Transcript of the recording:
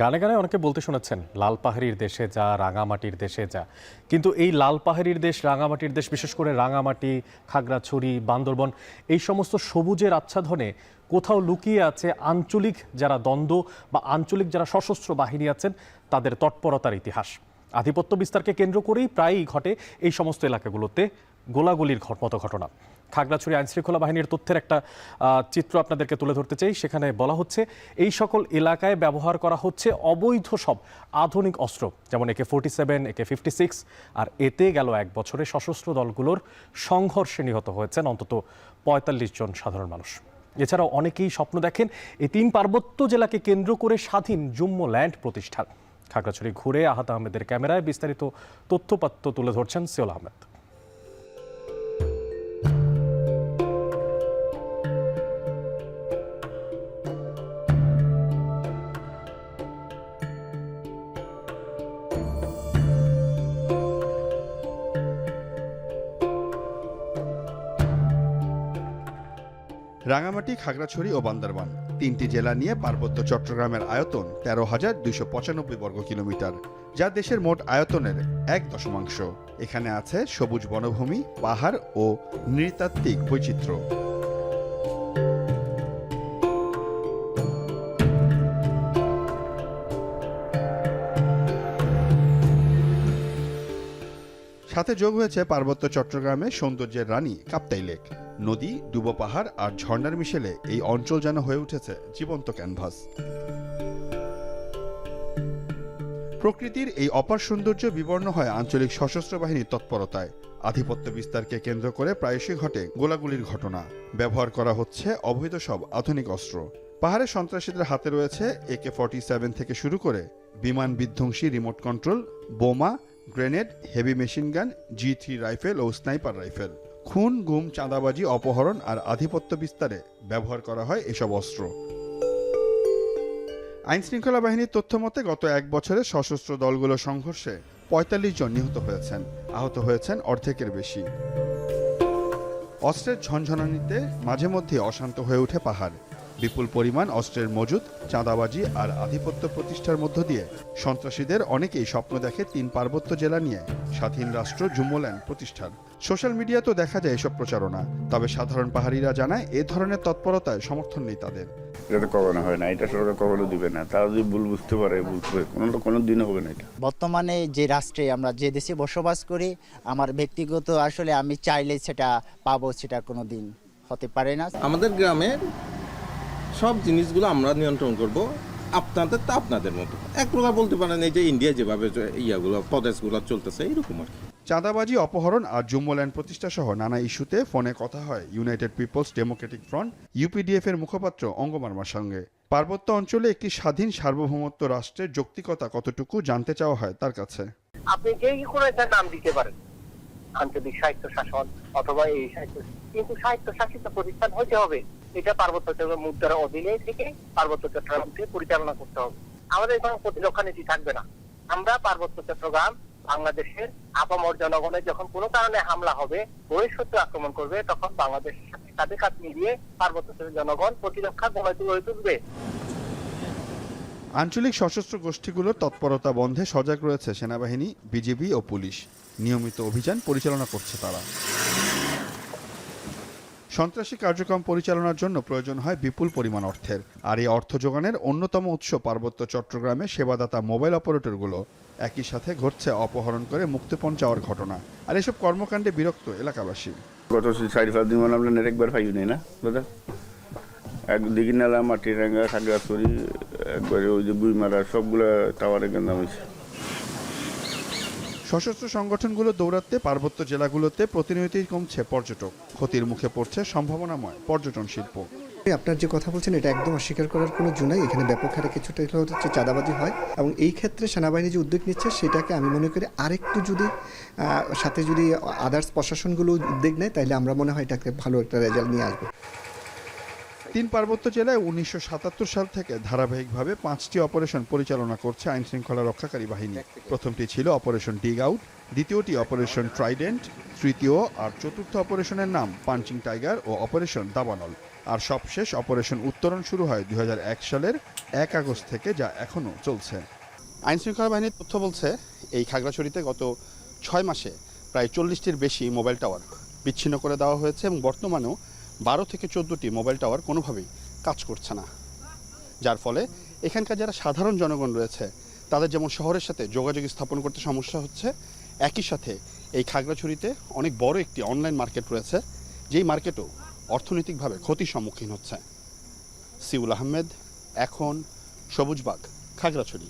গানে গানে অনেকে বলতে শুনেছেন, লাল পাহাড়ির দেশে যা, রাঙামাটির দেশে যা। কিন্তু এই লাল পাহাড়ির দেশ, রাঙামাটির দেশ, বিশেষ করে রাঙামাটি, খাগড়াছড়ি, বান্দরবন, এই সমস্ত সবুজের আচ্ছাদনে কোথাও লুকিয়ে আছে আঞ্চলিক যারা দ্বন্দ্ব বা আঞ্চলিক যারা সশস্ত্র বাহিনী আছেন, তাদের তৎপরতার ইতিহাস। আধিপত্য বিস্তারকে কেন্দ্র করেই প্রায়ই ঘটে এই সমস্ত এলাকাগুলোতে গোলাগুলির মতো ঘটনা। খাগড়াছড়ি আইনশৃঙ্খলা বাহিনীর তথ্যের একটা চিত্র আপনাদেরকে তুলে ধরতে চাই। সেখানে বলা হচ্ছে, এই সকল এলাকায় ব্যবহার করা হচ্ছে অবৈধ সব আধুনিক অস্ত্র, যেমন A K forty seven, A K fifty six, আর এতে গেল এক বছরে সশস্ত্র দলগুলোর সংঘর্ষে নিহত হয়েছেন অন্তত পঁয়তাল্লিশ জন সাধারণ মানুষ। এছাড়াও অনেকেই স্বপ্ন দেখেন, এই তিন পার্বত্য জেলাকে কেন্দ্র করে স্বাধীন জুম্ম ল্যান্ড প্রতিষ্ঠার। খাগড়াছড়ি ঘুরে আহাত আহমেদের ক্যামেরায় বিস্তারিত তথ্যপাত্র তুলে ধরছেন সিওল আহমেদ। রাঙামাটি, খাগড়াছড়ি ও বান্দরবান। তিনটি জেলা নিয়ে পার্বত্য চট্টগ্রামের আয়তন তেরো হাজার দুইশো পঁচানব্বই বর্গ কিলোমিটার, যা দেশের মোট আয়তনের এক দশমাংশ। এখানে আছে সবুজ বনভূমি, পাহাড় ও নৃতাত্ত্বিক বৈচিত্র্য। সাথে যোগ হয়েছে পার্বত্য চট্টগ্রামে সৌন্দর্যের রানী কাপ্তাই লেক। নদী, ডুবো পাহাড় আর ঝর্ণার মিশেলে এই অঞ্চল যেন হয়ে উঠেছে জীবন্ত ক্যানভাস। প্রকৃতির এই অপার সৌন্দর্য বিবর্ণ হয় আঞ্চলিক সশস্ত্র বাহিনীর তৎপরতায়। আধিপত্য বিস্তারকে কেন্দ্র করে প্রায়শই ঘটে গোলাগুলির ঘটনা। ব্যবহার করা হচ্ছে অবৈধ সব আধুনিক অস্ত্র। পাহাড়ে সন্ত্রাসীদের হাতে রয়েছে একে ফর্টি সেভেন থেকে শুরু করে বিমান বিধ্বংসী রিমোট কন্ট্রোল বোমা grenade, heavy machine gun, G three rifle ও স্নাইপার রাইফেল। খুন, গুম, চাঁদাবাজি, অপহরণ আর আধিপত্য বিস্তারে ব্যবহার করা হয় এসব অস্ত্র। আইন শৃঙ্খলা বাহিনীর তথ্য মতে গত এক বছরে সশস্ত্র দলগুলোর সংঘর্ষে পঁয়তাল্লিশ জন নিহত হয়েছেন। আহত হয়েছেন অর্ধেকের বেশি। অস্ত্রের ঝনঝনানিতে মাঝে মধ্যে অশান্ত হয়ে ওঠে পাহাড়। বিপুল পরিমাণ অস্ত্রের মজুদ চাঁদাবাজি আর আধিপত্য প্রতিষ্ঠার মধ্য দিয়ে সন্ত্রাসীদের অনেকেই স্বপ্ন দেখে তিন পার্বত্য জেলা নিয়ে স্বাধীন রাষ্ট্র জুম্মল্যান্ড প্রতিষ্ঠার। সোশ্যাল মিডিয়াতেও দেখা যায় এসব প্রচারণা তবে সাধারণ পাহাড়িরা জানায় এ ধরনের তৎপরতায় সমর্থন নেই তাদের। এটা তো কখনো হয় না এটা সরকার কখনো দিবে না তারা যদি ভুল বুঝতে পারে বুঝবে কোনো কোনো দিনও হবে না এটা। বর্তমানে যে রাষ্ট্রে আমরা যে দেশে বসবাস করি আমার ব্যক্তিগত আসলে আমি চাইলে সেটা পাবো সেটা কোনো দিন হতে পারে না। আমাদের গ্রামের সব জিনিসগুলো আমরা নিয়ন্ত্রণ করব আপনাদের তা আপনাদের মতো। এক প্রকার বলতে পারেন এই যে ইন্ডিয়া যেভাবে ইয়াগুলো প্রদেশগুলো চলতেছে এইরকম আর কি। চাঁদাবাজি অপহরণ আর জুম্মল্যান্ড প্রতিষ্ঠা সহ নানা ইস্যুতে ফোনে কথা হয় united peoples democratic front UPDF এর মুখপাত্র অঙ্গমার্মার সঙ্গে। পার্বত্য অঞ্চলে একটি স্বাধীন সার্বভৌমত্ব রাষ্ট্রের যৌক্তিকতা কতটুকু জানতে চাওয়া হয় তার কাছে? আপনি যেই কোনো একটা নাম দিতে পারেন? আঞ্চলিক সাহিত্য শাসন অথবা এই সাহিত্য কিন্তু সাহিত্য শাসিত প্রতিষ্ঠান হতে হবে। এটা পার্বত্য চট্টগ্রাম মুদ্রার অধীনে থেকে পার্বত্য চট্টগ্রামকে পরিচালনা করতে হবে। আমাদের কোনো প্রতিরক্ষা নীতি থাকবে না। আমরা পার্বত্য চট্টগ্রাম বাংলাদেশের আপামর জনগণের যখন কোনো কারণে হামলা হবে বহিঃশত্রু আক্রমণ করবে, তখন বাংলাদেশের সাথে কাঁধে কাঁধ মিলিয়ে পার্বত্য জনগণ প্রতিরক্ষা গড়ে গড়ে তুলবে। আঞ্চলিক সশস্ত্র গোষ্ঠীগুলোর তৎপরতা বন্ধে সজাগ রয়েছে সেনাবাহিনী বিজেপি ও পুলিশ। নিয়মিত অভিযান পরিচালনা করছে তারা। সন্ত্রাসী কার্যক্রম পরিচালনার জন্য প্রয়োজন হয় বিপুল পরিমাণ অর্থের। আর এই অর্থ যোগানের অন্যতম উৎস পার্বত্য চট্টগ্রামে সেবাদাতা মোবাইল অপারেটরগুলো। একই সাথে ঘটছে অপহরণ করে মুক্তিপণ চাওয়ার ঘটনা। আর এসব কর্মকাণ্ডে বিরক্ত এলাকাবাসী। গত সাড়ে পাঁচ দিন মানে পাই নাই না, দাদা? একদিকে নালা মাটিরাঙ্গা খাগড়াছড়ি, একবারে ওই যে বুইমারা সবগুলা টাওয়ারে গেন্দাম হয়েছে। সশস্ত্র সংগঠনগুলো দৌড়াতে পার্বত্য জেলাগুলোতে প্রতিনিয়তই কমছে পর্যটক। ক্ষতির মুখে পড়ছে সম্ভাবনাময় পর্যটন শিল্প। আপনার যে কথা বলছেন, এটা একদম অস্বীকার করার কোনো জু নাই। এখানে ব্যাপক হারে কিছুটা হচ্ছে চাঁদাবাজি হয় এবং এই ক্ষেত্রে সেনাবাহিনী যে উদ্যোগ নিচ্ছে, সেটাকে আমি মনে করি আরেকটু যদি সাথে যদি আদার্স প্রশাসনগুলো উদ্যোগ নেয়, তাহলে আমরা মনে হয় এটাকে ভালো একটা রেজাল্ট নিয়ে আসব। তিন পার্বত্য জেলায় উনিশশো সাতাত্তর সাল থেকে ধারাবাহিকভাবে পাঁচটি অপারেশন পরিচালনা করছে আইন শৃঙ্খলা রক্ষাকারী বাহিনী। প্রথমটি ছিল অপারেশন ডিগ আউট, দ্বিতীয়টি অপারেশন ট্রাইডেন্ট, তৃতীয় আর চতুর্থ অপারেশনের নাম পাঞ্চিং টাইগার ও অপারেশন দাবানল। আর সবশেষ অপারেশন উত্তরণ শুরু হয় দু হাজার এক সালের এক আগস্ট থেকে যা এখনও চলছে। আইন শৃঙ্খলা বাহিনীর তথ্য বলছে, এই খাগড়াছড়িতে গত ছয় মাসে প্রায় চল্লিশটির বেশি মোবাইল টাওয়ার বিচ্ছিন্ন করে দেওয়া হয়েছে এবং বর্তমানেও বারো থেকে চোদ্দোটি মোবাইল টাওয়ার কোনোভাবেই কাজ করছে না। যার ফলে এখানকার যারা সাধারণ জনগণ রয়েছে, তাদের যেমন শহরের সাথে যোগাযোগ স্থাপন করতে সমস্যা হচ্ছে, একই সাথে এই খাগড়াছড়িতে অনেক বড় একটি অনলাইন মার্কেট রয়েছে, যেই মার্কেটও অর্থনৈতিকভাবে ক্ষতির সম্মুখীন হচ্ছে। সিউল আহমেদ, এখন সবুজবাগ খাগড়াছড়ি।